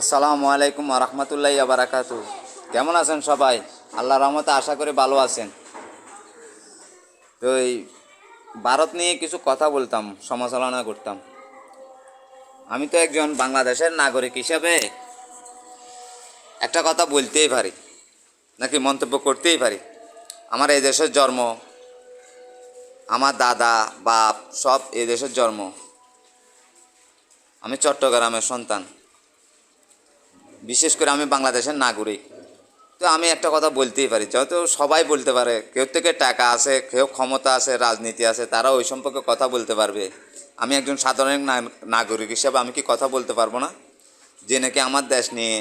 আসসালামু আলাইকুম রহমতুল্লাহ বারাকাতু কেমন আছেন সবাই? আল্লাহ রহমতে আশা করি ভালো আছেন। তো এই ভারত নিয়ে কিছু কথা বলতাম, সমালোচনা করতাম। আমি তো একজন বাংলাদেশের নাগরিক হিসাবে একটা কথা বলতেই পারি, নাকি মন্তব্য করতেই পারি। আমার এই দেশের জন্ম, আমার দাদা, বাপ সব এই দেশের জন্ম। আমি চট্টগ্রামের সন্তান। বিশেষ করে আমি বাংলাদেশের নাগরিক। তো আমি একটা কথা বলতেই পারি যেহেতু সবাই বলতে পারে, কেউ থেকে টাকা আছে কেউ ক্ষমতা আছে রাজনীতি আছে তারা ওই সম্পর্কে কথা বলতে পারবে। আমি একজন সাধারণ নাগরিক হিসাবে আমি কি কথা বলতে পারব না? যে নাকি আমার দেশ নিয়ে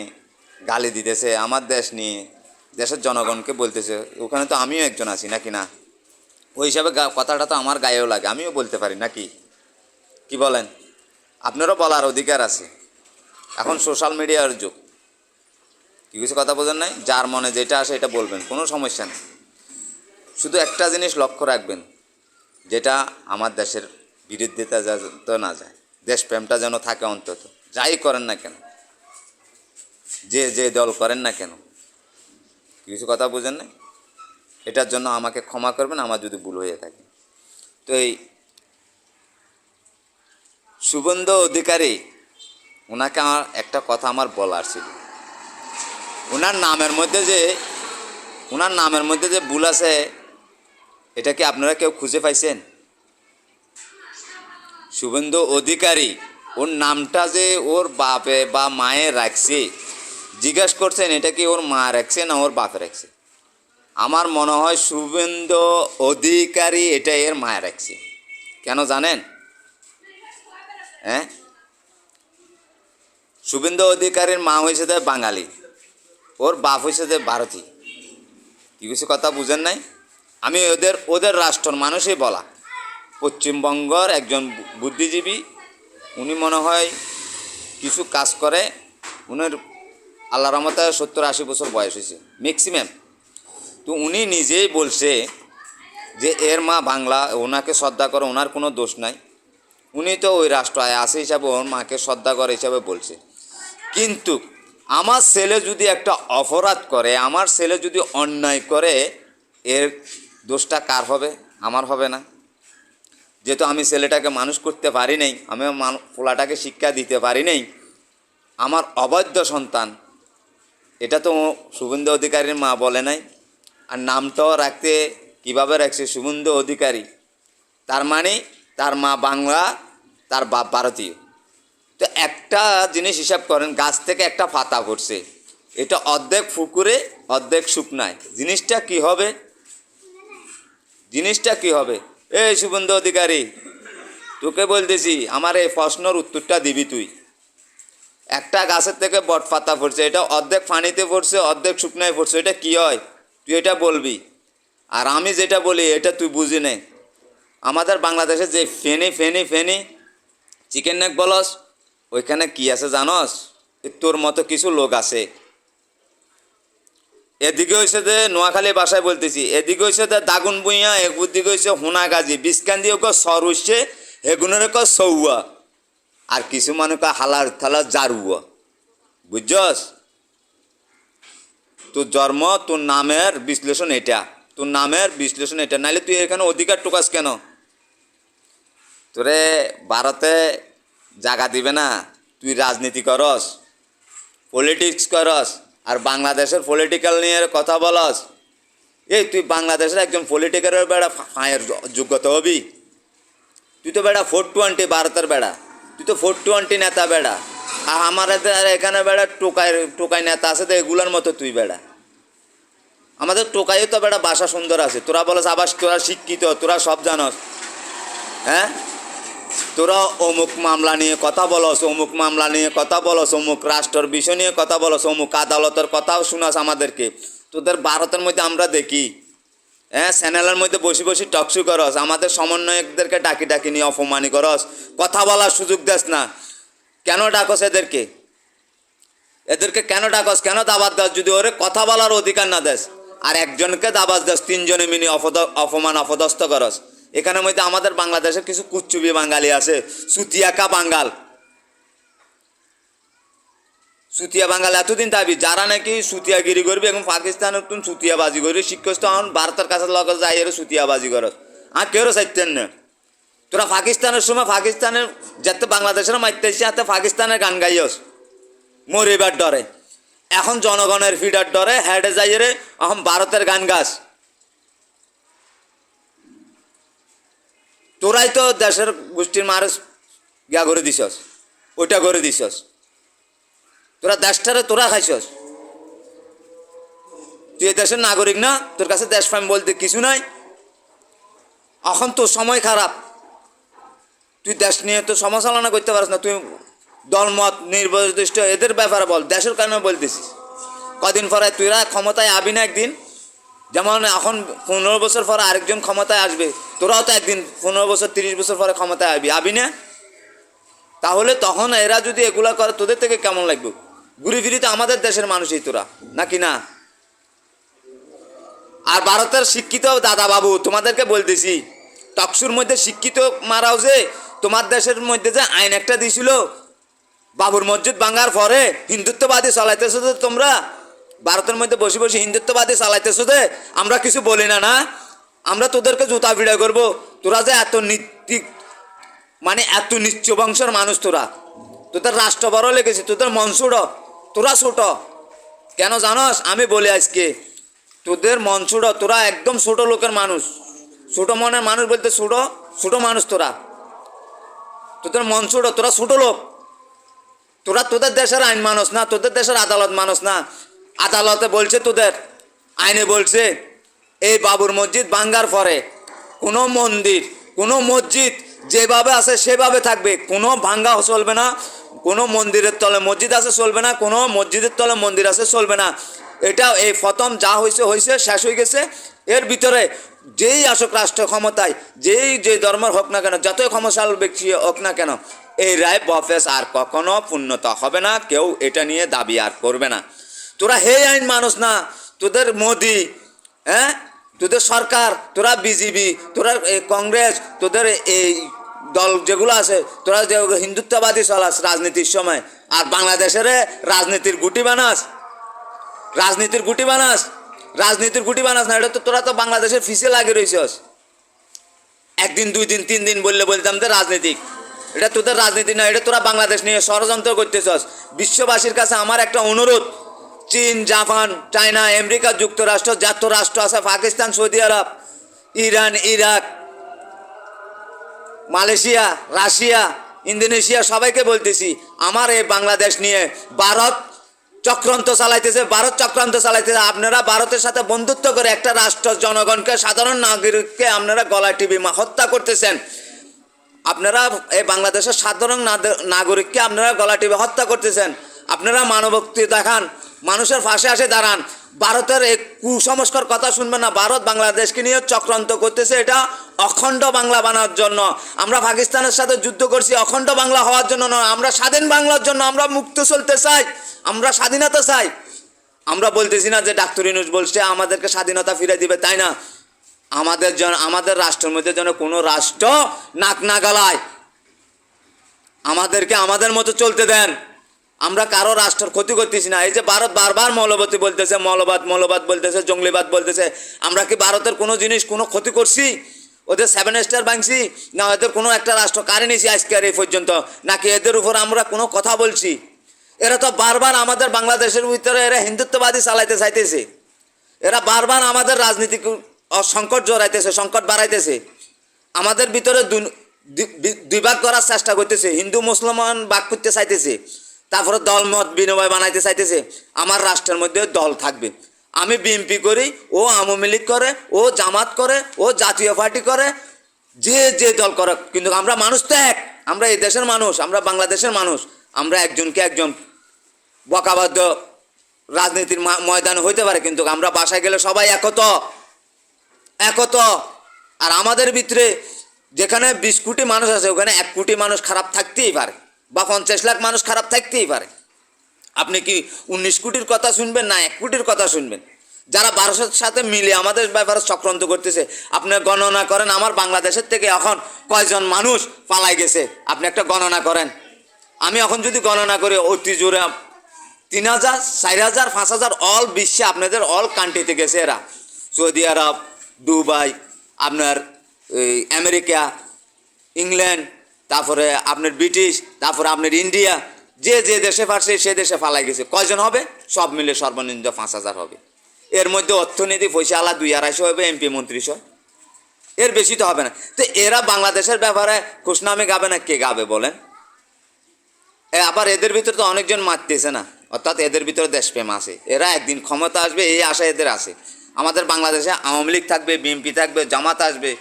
গালি দিতেছে, আমার দেশ নিয়ে দেশের জনগণকে বলতেছে, ওখানে তো আমিও একজন আছি, নাকি না? ওই হিসাবে কথাটা তো আমার গায়েও লাগে, আমিও বলতে পারি, নাকি? কি বলেন? আপনারও বলার অধিকার আছে। এখন সোশ্যাল মিডিয়ার যুগ। কি কিছু কথা বোঝেন নাই? যার মনে যেটা আসে এটা বলবেন, কোনো সমস্যা নেই। শুধু একটা জিনিস লক্ষ্য রাখবেন, যেটা আমার দেশের বিরুদ্ধেতা যাতে না যায়। দেশপ্রেমটা যেন থাকে অন্তত। যাই করেন না কেন, যে যে দল করেন না কেন কিছু কথা বুঝেন নাই? এটার জন্য আমাকে ক্ষমা করবেন, আমার যদি ভুল হয়ে থাকে। তো এই সুগন্ধ অধিকারী, ওনাকে আমার একটা কথা আমার বলার ছিল। ওনার নামের মধ্যে যে ওনার নামের মধ্যে যে ভুল আছে, এটা কি আপনারা কেউ খুঁজে পাইছেন? শুভেন্দু অধিকারী, ওর নামটা যে ওর বাপে বা মায়ে রাখছে, জিজ্ঞাসা করছেন, এটা কি ওর মা রাখছে না ওর বাপে রাখছে? আমার মনে হয় শুভেন্দু অধিকারী এটা এর মায়ে রাখছে। কেন জানেন? হ্যাঁ? শুভেন্দু অধিকারীর মা হয়েছে তাই বাঙালি। ওর বাপ হয়েছে যে ভারতী। কি কিছু কথা বুঝেন নাই? আমি ওদের ওদের রাষ্ট্রর মানুষই বলা। পশ্চিমবঙ্গর একজন বুদ্ধিজীবী, উনি মনে হয় কিছু কাজ করে, উনার আল্লাহ রহমতে সত্তর আশি বছর বয়স হয়েছে ম্যাক্সিমাম তো উনি নিজেই বলছে যে এর মা বাংলা, ওনাকে শ্রদ্ধা করে, ওনার কোনো দোষ নাই। উনি তো ওই রাষ্ট্রায় আছে হিসাবে ওর মাকে শ্রদ্ধা করে হিসাবে বলছে। কিন্তু আমার ছেলে যদি একটা অপরাধ করে, আমার ছেলে যদি অন্যায় করে, এর দোষটা কার হবে? আমার হবে না। যেহেতু আমি ছেলেটাকে মানুষ করতে পারি নাই, আমি পোলাটাকে শিক্ষা দিতে পারি নাই, আমার অবৈধ সন্তান, এটা তো শুভেন্দু অধিকারীর মা বলে নাই। আর নামটাও রাখতে কীভাবে রাখছে শুভেন্দু অধিকারী? তার মানে তার মা বাংলা, তার বাপ ভারতীয়। তো একটা জিনিস হিসাব করেন, গাছ থেকে একটা পাতা পড়ছে এটা অর্ধেক পুকুরে অর্ধেক শুকনায়। জিনিসটা কি হবে? জিনিসটা কি হবে? এই শুভেন্দু অধিকারী, তোকে বলতেছি, আমার এই প্রশ্নর উত্তরটা দিবি তুই। একটা গাছের থেকে বট পাতা পড়ছে এটা অর্ধেক পানিতে পড়ছে অর্ধেক শুকনায় পড়ছে এটা কি হয়? তুই এটা বলবি। আর আমি যেটা বলি, এটা তুই বুঝি নে। আমাদের বাংলাদেশে যে Feni Feni Feni, chicken neck balls ওইখানে কি আছে জানস? তোর মতো কিছু লোক আছে। এদিকে হয়েছে যে নোয়াখালী বাসায় বলতেছি, এদিকে হয়েছে যে দাগুন বুইয়া, এদিকে হয়েছে হোনাগাজি বিষকান্দি ওকে সর হচ্ছে এগুনের ক সৌয়া, আর কিছু মানে ক হালার থালা জারুয়া। বুঝছস? তোর জন্ম, তোর নামের বিশ্লেষণ এটা, তোর নামের বিশ্লেষণ এটা। নাইলে তুই এখানে অধিকার টোকাস কেন? তোরে ভারতে জায়গা দিবে না। তুই রাজনীতি করস পলিটিক্স করস, আর বাংলাদেশের পলিটিক্যাল নিয়ে কথা বলস। এই তুই বাংলাদেশের একজন পলিটিক্যালের বেড়া ফাঁয়ের যোগ্যতা হবি। তুই তো বেড়া ফোর টোয়েন্টি ভারতের বেড়া। তুই তো ফোর টোয়েন্টি নেতা বেড়া। আর আমার এখানে বেড়া টোকাই টোকাই নেতা আছে তো এগুলোর মতো তুই বেড়া। আমাদের টোকাইও তো বেড়া বাসা সুন্দর আছে। তোরা বলস আবার তোরা শিক্ষিত, তোরা সব জানস। হ্যাঁ? তোরা অমুক মামলা নিয়ে কথা বলস, অমুক মামলা নিয়ে কথা বলস, অমুক রাষ্ট্রের বিষয় নিয়ে কথা বলস, অমুক আদালতের কথাও শুনাস আমাদেরকে। তোদের ভারতের মধ্যে আমরা দেখি। হ্যাঁ চ্যানেলের মধ্যে বসে বসে টকশু করস, আমাদের সমন্বয়কদেরকে ডাকি ডাকি নিয়ে অপমানি করস। কথা বলার সুযোগ দেস না। কেন ডাকস এদেরকে? এদেরকে কেন ডাকস? কেন দাবাত দাস? যদি ওরে কথা বলার অধিকার না দেস, আর একজনকে দাবাত দাস, তিনজনে মিনি অপদ, অপমান অপদস্থ করস। এখানের মধ্যে আমাদের বাংলাদেশের কিছু কুচ্চুবি বাঙালি আছে। সুতিয়াকা বাঙ্গাল। সুতিয়া বাঙালি এতদিন দাবি, যারা নাকি সুতিয়াগিরি করবে এবং পাকিস্তান তুমি সুতিয়াবাজি করবে, শিক্ষক তখন ভারতের কাছে লগে যাই এর সুতিয়াবাজি কর। আর কেউ চাইতেন না। তোরা পাকিস্তানের সময় পাকিস্তানের যাতে বাংলাদেশের মারতে এসে হাতে পাকিস্তানের গান গাইস মরিবার ডরে। এখন জনগণের ফিডার ডরে হেডে যাই রে, এখন ভারতের গান গাছ তোরাই তো দেশের গোষ্ঠীর মানুষ গিয়া করে দিছস, ওইটা করে দিছস। তোরা দেশটারে তোরা খাইছস। তুই এই দেশের নাগরিক না, তোর কাছে দেশ প্রেম বলতে কিছু নাই। এখন তোর সময় খারাপ। তুই দেশ নিয়ে তো সমালোচনা করতে পারিস না, তুই দলমত নির্দিষ্ট এদের ব্যাপারে বল, দেশের কারণে বলতেছিস। কদিন পরে তুইরা ক্ষমতায় আবি না একদিন। যেমন এখন পনেরো বছর পরে আরেকজন ক্ষমতায় আসবে, তোরাও তো একদিন পনেরো বছর, তিরিশ বছর পরে ক্ষমতায় আবি আবি না? তাহলে তখন এরা যদি এগুলা করে, তোদের থেকে কেমন লাগবে? ঘুরি ফিরি তো আমাদের দেশের মানুষই তোরা, নাকি না? আর ভারতের শিক্ষিত দাদা বাবু, তোমাদেরকে বলতেছি টকসুর মধ্যে শিক্ষিত মারাও যে, তোমার দেশের মধ্যে যে আইন একটা দিয়েছিল বাবুর মসজিদ ভাঙার পরে হিন্দুত্ববাদী চালাইতেছো তো তোমরা ভারতের মধ্যে বসে বসে হিন্দুত্ববাদী চালাইতেছো যে, আমরা কিছু বলি না না? আমরা তোদেরকে জুতা ভিড়া করব। তোরা যে এত নীতি মানে এত নিচ্চ বংশের মানুষ তোরা। তোদের রাষ্ট্র বড় লেগেছে, তোদের মন ছোট তোরা ছোট। কেন জানস? আমি বলি আজকে, তোদের মন ছোট তোরা একদম ছোট লোকের মানুষ। ছোট মনের মানুষ বলতে ছোট ছোট মানুষ তোরা। তোদের মন ছোট তোরা ছোট লোক। তোরা তোদের দেশের আইন মানুষ না, তোদের দেশের আদালত মানুষ না। আদালতে বলছে তোদের, আইনে বলছে, এই বাবুর মসজিদ ভাঙ্গার পরে কোনো মন্দির, কোনো মসজিদ যেভাবে আছে সেভাবে থাকবে। কোনো ভাঙ্গা চলবে না, কোনো মন্দিরের তলে মসজিদ আছে চলবে না, কোনো মসজিদের তলে মন্দির আছে চলবে না। এটা এই প্রথম যা হয়েছে হয়েছে শেষ হয়ে গেছে। এর ভিতরে যেই আসুক রাষ্ট্র ক্ষমতায়, যেই যে ধর্মের হোক না কেন, যতই ক্ষমতাল ব্যক্তি হোক না কেন, এই রায় বফেস আর কখনো পূর্ণতা হবে না, কেউ এটা নিয়ে দাবি আর করবে না। তোরা হে আইন মানুষ না, তোদের মোদি হ্যাঁ? তোদের সরকার, তোরা বিজেপি তোরা কংগ্রেস, তোদের এই দল যেগুলো আছে, তোরা যে হিন্দুত্ববাদী চলাস রাজনীতির সময়, আর বাংলাদেশের রাজনীতির গুটি বানাস। রাজনীতির গুটি বানাস। রাজনীতির গুটি বানাস না, এটা তো তোরা তো বাংলাদেশের ফিসে লাগে রয়েছস একদিন, দুই দিন, তিন দিন বললে বলতাম যে রাজনীতিক। এটা তোদের রাজনীতি না, এটা তোরা বাংলাদেশ নিয়ে ষড়যন্ত্র করতেছস। বিশ্ববাসীর কাছে আমার একটা অনুরোধ চীন, জাপান, চায়না, আমেরিকা, যুক্তরাষ্ট্র যত রাষ্ট্র আছে, Pakistan, Saudi Arab, Iran, Iraq, Malaysia, Russia, Indonesia, সবাইকে বলতেছি, আমার এই বাংলাদেশ নিয়ে ভারত চক্রান্ত চালাইতেছে, ভারত চক্রান্ত চালাইতেছে। আপনারা ভারতের সাথে বন্ধুত্ব করে একটা রাষ্ট্র, জনগণকে, সাধারণ নাগরিককে আপনারা গলায় টিভি হত্যা করতেছেন। আপনারা এই বাংলাদেশের সাধারণ নাগরিককে আপনারা গলা টিপে হত্যা করতেছেন। আপনারা মানবক্তি দেখান। মানুষের ফাঁসে আসে, দাঁড়ান। ভারতের এই কুসংস্কার কথা শুনবেন না, ভারত বাংলাদেশকে নিয়ে চক্রান্ত করতেছে, এটা অখণ্ড বাংলা বানার জন্য। আমরা পাকিস্তানের সাথে যুদ্ধ করছি, অখণ্ড বাংলা হওয়ার জন্য নয়, আমরা স্বাধীন বাংলার জন্য আমরা মুক্ত চলতে চাই, আমরা স্বাধীনতা চাই। আমরা বলতেছি না যে ডাক্তার ইনুস বলছে, আমাদেরকে স্বাধীনতা ফিরে দিবে, তাই না? আমাদের জন আমাদের রাষ্ট্রের মধ্যে যেন কোনো রাষ্ট্র নাক না গালায়, আমাদেরকে আমাদের মতো চলতে দেন। আমরা কারও রাষ্ট্রের ক্ষতি করতেছি না। এই যে ভারত বারবার মৌলবতী বলতেছে, মৌলবাদ মৌলবাদ বলতেছে, জঙ্গলিবাদ বলতেছে, আমরা কি ভারতের কোনো জিনিস, কোনো ক্ষতি করছি? ওদের সেভেন স্টার ভাঙছি? না, ওদের কোনো একটা রাষ্ট্র কারে নিয়েছি আজকে আর এই পর্যন্ত? নাকি এদের উপর আমরা কোনো কথা বলছি? এরা তো বারবার আমাদের বাংলাদেশের ভিতরে এরা হিন্দুত্ববাদী চালাইতে চাইতেছে। এরা বারবার আমাদের রাজনীতিক সংকট জড়াইতেছে, সংকট বাড়াইতেছে। আমাদের ভিতরে দুই- ভাগ করার চেষ্টা করতেছে। হিন্দু, মুসলমান ভাগ করতে চাইতেছে। তারপরে দল মত বিনিময় বানাইতে চাইতেছে। আমার রাষ্ট্রের মধ্যে দল থাকবে। আমি বিএনপি করি, ও আওয়ামী লীগ করে, ও জামাত করে, ও জাতীয় পার্টি করে, যে যে দল করে কিন্তু আমরা মানুষ তো এক। আমরা এই দেশের মানুষ, আমরা বাংলাদেশের মানুষ। আমরা একজনকে একজন বকাবাদ্য রাজনীতির ময়দান হইতে পারে, কিন্তু আমরা বাসায় গেলে সবাই একত। একত। আর আমাদের ভিতরে যেখানে বিশ কোটি মানুষ আছে, ওখানে এক কোটি মানুষ খারাপ থাকতেই পারে। বা পঞ্চাশ লাখ মানুষ খারাপ থাকতেই পারে। আপনি কি উনিশ কোটির কথা শুনবেন না এক কোটির কথা শুনবেন? যারা ভারতের সাথে মিলে আমাদের ব্যাপারে চক্রান্ত করতেছে আপনি গণনা করেন আমার বাংলাদেশের থেকে এখন কয়জন মানুষ পালাই গেছে? আপনি একটা গণনা করেন। আমি এখন যদি গণনা করি অতি জোরে তিন হাজার চার হাজার পাঁচ হাজার অল বিশ্বে আপনাদের অল কান্ট্রিতে গেছে এরা। সৌদি আরব দুবাই আপনার এই, আমেরিকা ইংল্যান্ড তারপরে আপনার ব্রিটিশ, তারপরে আপনার ইন্ডিয়া, যে যে দেশে পারছে, সে দেশে ফালাই গেছে। কয়জন হবে? সব মিলে সর্বনিম্ন পাঁচ হাজার হবে। এর মধ্যে অর্থনীতি পয়সা আলা দুই আড়াইশো হবে, এমপি মন্ত্রীশো এর বেশি তো হবে না। তো এরা বাংলাদেশের ব্যাপারে খুশনামে গাবে না কে গাবে বলেন? আবার এদের ভিতরে তো অনেকজন মারতেছে না। অর্থাৎ এদের ভিতরে দেশপ্রেম আছে। এরা একদিন ক্ষমতা আসবে, এই আশা এদের আছে। আমাদের বাংলাদেশে আওয়ামী লীগ থাকবে, বিএনপি থাকবে, জামাত আসবে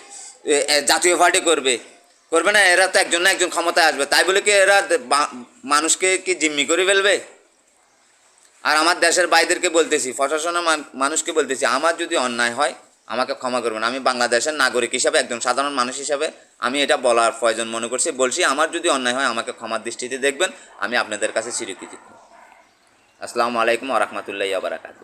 জাতীয় পার্টি করবে। করবে না, এরা তো একজন না একজন ক্ষমতায় আসবে। তাই বলে কি এরা মানুষকে কি জিম্মি করে ফেলবে? আর আমার দেশের বাইদেরকে বলতেছি, প্রশাসনের মানুষকে বলতেছি, আমার যদি অন্যায় হয়, আমাকে ক্ষমা করবেন। আমি বাংলাদেশের নাগরিক হিসাবে, একজন সাধারণ মানুষ হিসাবে আমি এটা বলার প্রয়োজন মনে করছি। বলছি, আমার যদি অন্যায় হয়, আমাকে ক্ষমার দৃষ্টিতে দেখবেন, আমি আপনাদের কাছে চিরকৃতজ্ঞ আসসালামু আলাইকুম আ রহমতুল্লাহ বারাকাতু